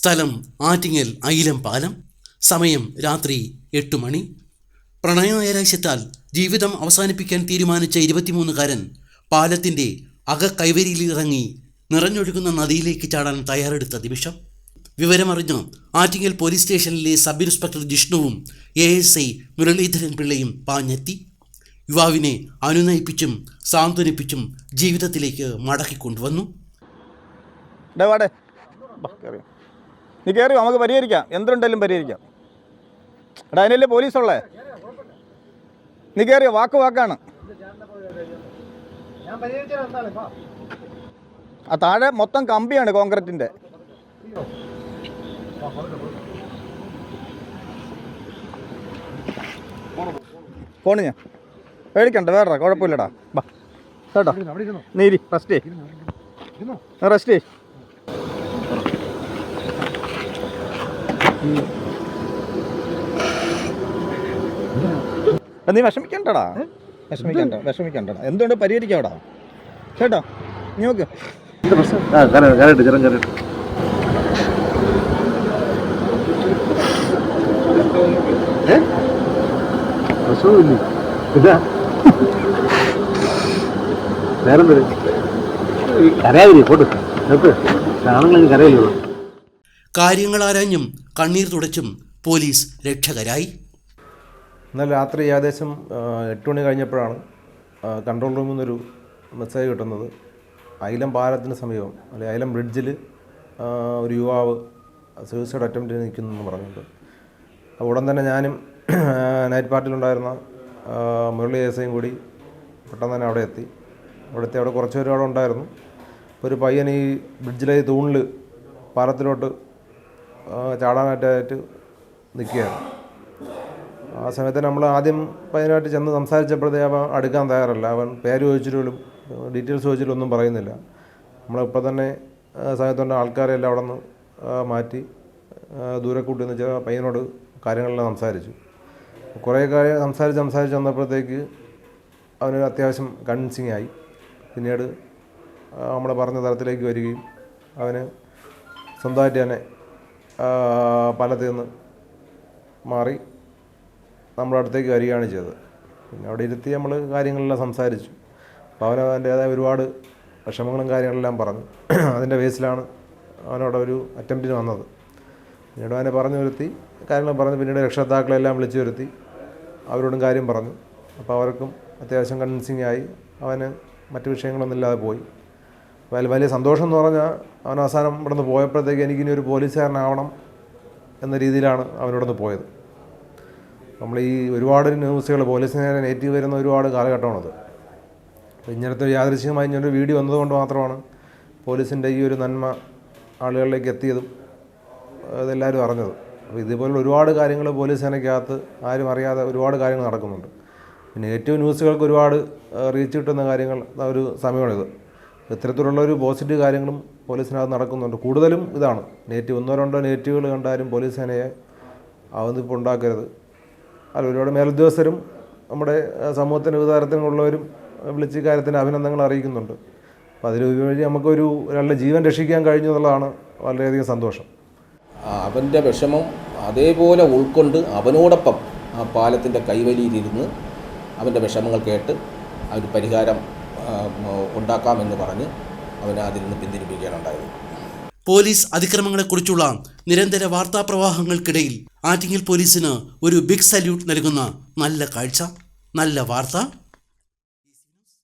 സ്ഥലം ആറ്റിങ്ങൽ അയിലം പാലം. സമയം രാത്രി എട്ട് മണി. പ്രണയനൈരാശ്യത്താൽ ജീവിതം അവസാനിപ്പിക്കാൻ തീരുമാനിച്ച ഇരുപത്തിമൂന്നുകാരൻ പാലത്തിന്റെ അകക്കൈവരിയിലിറങ്ങി നിറഞ്ഞൊഴുകുന്ന നദിയിലേക്ക് ചാടാൻ തയ്യാറെടുത്ത നിമിഷം. വിവരമറിഞ്ഞ് ആറ്റിങ്ങൽ പോലീസ് സ്റ്റേഷനിലെ സബ് ഇൻസ്പെക്ടർ ജിഷ്ണുവും എ എസ് ഐ മുരളീധരൻ പിള്ളയും പാഞ്ഞെത്തി. യുവാവിനെ അനുനയിപ്പിച്ചും സാന്ത്വനിപ്പിച്ചും ജീവിതത്തിലേക്ക് മടക്കിക്കൊണ്ടുവന്നു. നീ കയറി നമുക്ക് പരിഹരിക്കാം. എന്തുണ്ടെങ്കിലും പരിഹരിക്കാം. എടാ അതിനല്ലേ പോലീസുള്ളേ? നീ കയറിയോ വാക്ക് വാക്കാണ്. ആ താഴെ മൊത്തം കമ്പിയാണ് കോൺക്രീറ്റിന്റെ പോണ് ഞാൻ. പേടിക്കണ്ട വേറെ കുഴപ്പമില്ലടാ. ബാ കേട്ടോ. നീരി റെസ്റ്റ് റെസ്റ്റ് നീ വിഷമിക്കണ്ടടാ. വിഷമിക്കണ്ട വിഷമിക്കണ്ട. എന്തുകൊണ്ട് പരിഹരിക്കാവടാ? കേട്ടോ? നീ നോക്ക്. കരയാതിരി പോട്ട് ആണുങ്ങളെങ്കിൽ കരയല്ലോ കാര്യങ്ങൾ ആരാഞ്ഞും കണ്ണീർ തുടച്ചും പോലീസ് രക്ഷകരായി. ഇന്നലെ രാത്രി ഏകദേശം എട്ട് മണി കഴിഞ്ഞപ്പോഴാണ് കൺട്രോൾ റൂമിൽ നിന്നൊരു മെസ്സേജ് കിട്ടുന്നത്. അയിലം പാലത്തിന് സമീപം അല്ലെങ്കിൽ അയിലം ബ്രിഡ്ജിൽ ഒരു യുവാവ് സൂയിസൈഡ് അറ്റംപ്റ്റ് നിൽക്കുന്നു എന്ന് പറഞ്ഞിട്ട് ഉടൻ തന്നെ ഞാനും നൈറ്റ് പാർട്ടിയിലുണ്ടായിരുന്ന മുരളി ഏസയും കൂടി പെട്ടെന്ന് തന്നെ അവിടെ എത്തി. അവിടെ എത്തി അവിടെ കുറച്ച് പേരും അവിടെ ഉണ്ടായിരുന്നു. ഒരു പയ്യൻ ഈ ബ്രിഡ്ജിലെ തൂണിൽ പാലത്തിലോട്ട് ചാടാനായിട്ടായിട്ട് നിൽക്കുകയാണ്. ആ സമയത്ത് നമ്മൾ ആദ്യം പയ്യനായിട്ട് ചെന്ന് സംസാരിച്ചപ്പോഴത്തേ അവൻ അടുക്കാൻ തയ്യാറല്ല. അവൻ പേര് ചോദിച്ചിട്ടും ഡീറ്റെയിൽസ് ചോദിച്ചിട്ടും ഒന്നും പറയുന്നില്ല. നമ്മളിപ്പോൾ തന്നെ സമയത്തുണ്ട് ആൾക്കാരെ എല്ലാം അവിടെ നിന്ന് മാറ്റി ദൂരെ കൂട്ടി എന്ന് വെച്ചാൽ പയ്യനോട് കാര്യങ്ങളെല്ലാം സംസാരിച്ചു. കുറേ കാര്യം സംസാരിച്ച് സംസാരിച്ച് വന്നപ്പോഴത്തേക്ക് അവന് അത്യാവശ്യം കൺവിൻസിങ് ആയി. പിന്നീട് നമ്മൾ പറഞ്ഞ തരത്തിലേക്ക് വരികയും അവന് സ്വന്തമായിട്ട് തന്നെ പാലത്തിൽ നിന്ന് മാറി നമ്മുടെ അടുത്തേക്ക് വരികയാണ് ചെയ്തത്. പിന്നെ അവിടെ ഇരുത്തി നമ്മൾ കാര്യങ്ങളെല്ലാം സംസാരിച്ചു. അപ്പോൾ അവൻ അവന്റേതായ ഒരുപാട് വിഷമങ്ങളും കാര്യങ്ങളെല്ലാം പറഞ്ഞു. അതിന്റെ ബേസിലാണ് അവനവിടെ ഒരു അറ്റംപ്റ്റിന് വന്നത്. പിന്നീട് അവനെ പറഞ്ഞു വരുത്തി കാര്യങ്ങൾ പറഞ്ഞു. പിന്നീട് രക്ഷകർത്താക്കളെല്ലാം വിളിച്ചു വരുത്തി അവരോടും കാര്യം പറഞ്ഞു. അപ്പോൾ അവർക്കും അത്യാവശ്യം കൺവിൻസിങ് ആയി. അവന് മറ്റു വിഷയങ്ങളൊന്നും ഇല്ലാതെ പോയി. വലിയ സന്തോഷം എന്ന് പറഞ്ഞാൽ അവൻ അവസാനം ഇവിടെ നിന്ന് പോയപ്പോഴത്തേക്ക് എനിക്കിനി ഒരു പോലീസുകാരനാവണം എന്ന രീതിയിലാണ് അവനിവിടെ നിന്ന് പോയത്. നമ്മൾ ഈ ഒരുപാട് ന്യൂസുകൾ പോലീസിനെ നേറ്റീവ് വരുന്ന ഒരുപാട് കാലഘട്ടമാണത്. അപ്പോൾ ഇങ്ങനത്തെ യാദൃശ്യമായി ഇങ്ങനൊരു വീഡിയോ വന്നതുകൊണ്ട് മാത്രമാണ് പോലീസിന്റെ ഈ ഒരു നന്മ ആളുകളിലേക്ക് എത്തിയതും അതെല്ലാവരും അറിഞ്ഞത്. അപ്പോൾ ഇതുപോലുള്ള ഒരുപാട് കാര്യങ്ങൾ പോലീസ് സേനയ്ക്കകത്ത് ആരും അറിയാതെ ഒരുപാട് കാര്യങ്ങൾ നടക്കുന്നുണ്ട്. പിന്നെ ഏറ്റവും ന്യൂസുകൾക്ക് ഒരുപാട് റീച്ച് കിട്ടുന്ന കാര്യങ്ങൾ ഒരു സമയമാണിത്. ഇത്തരത്തിലുള്ള ഒരു പോസിറ്റീവ് കാര്യങ്ങളും പോലീസിനകത്ത് നടക്കുന്നുണ്ട്. കൂടുതലും ഇതാണ്. നെഗറ്റീവ് ഒന്നോ രണ്ടോ നെഗറ്റീവുകൾ കണ്ടാലും പോലീസ് സേനയെ അവന്നിപ്പോൾ ഉണ്ടാക്കരുത്. അല്ല ഒരുപാട് മേലുദ്യോഗസ്ഥരും നമ്മുടെ സമൂഹത്തിന് വിതാരത്തിനുള്ളവരും വിളിച്ച് കാര്യത്തിന് അഭിനന്ദനങ്ങൾ അറിയിക്കുന്നുണ്ട്. അപ്പോൾ അതിലുപരി നമുക്കൊരു ഒരാളുടെ ജീവൻ രക്ഷിക്കാൻ കഴിഞ്ഞു എന്നുള്ളതാണ് വളരെയധികം സന്തോഷം. അവന്റെ വിഷമം അതേപോലെ ഉൾക്കൊണ്ട് അവനോടൊപ്പം ആ പാലത്തിന്റെ കൈവലിയിലിരുന്ന് അവന്റെ വിഷമങ്ങൾ കേട്ട് ഒരു പരിഹാരം ഉണ്ടാക്കാമെന്ന് പറഞ്ഞ് അവനെ അതിൽ നിന്ന് പിന്തിരിപ്പിക്കാനുണ്ടായത് പോലീസ് അതിക്രമങ്ങളെക്കുറിച്ചുള്ള നിരന്തര വാർത്താപ്രവാഹങ്ങൾക്കിടയിൽ ആറ്റിങ്ങൽ പോലീസിന് ഒരു ബിഗ് സല്യൂട്ട് നൽകുന്ന നല്ല കാഴ്ച നല്ല വാർത്ത.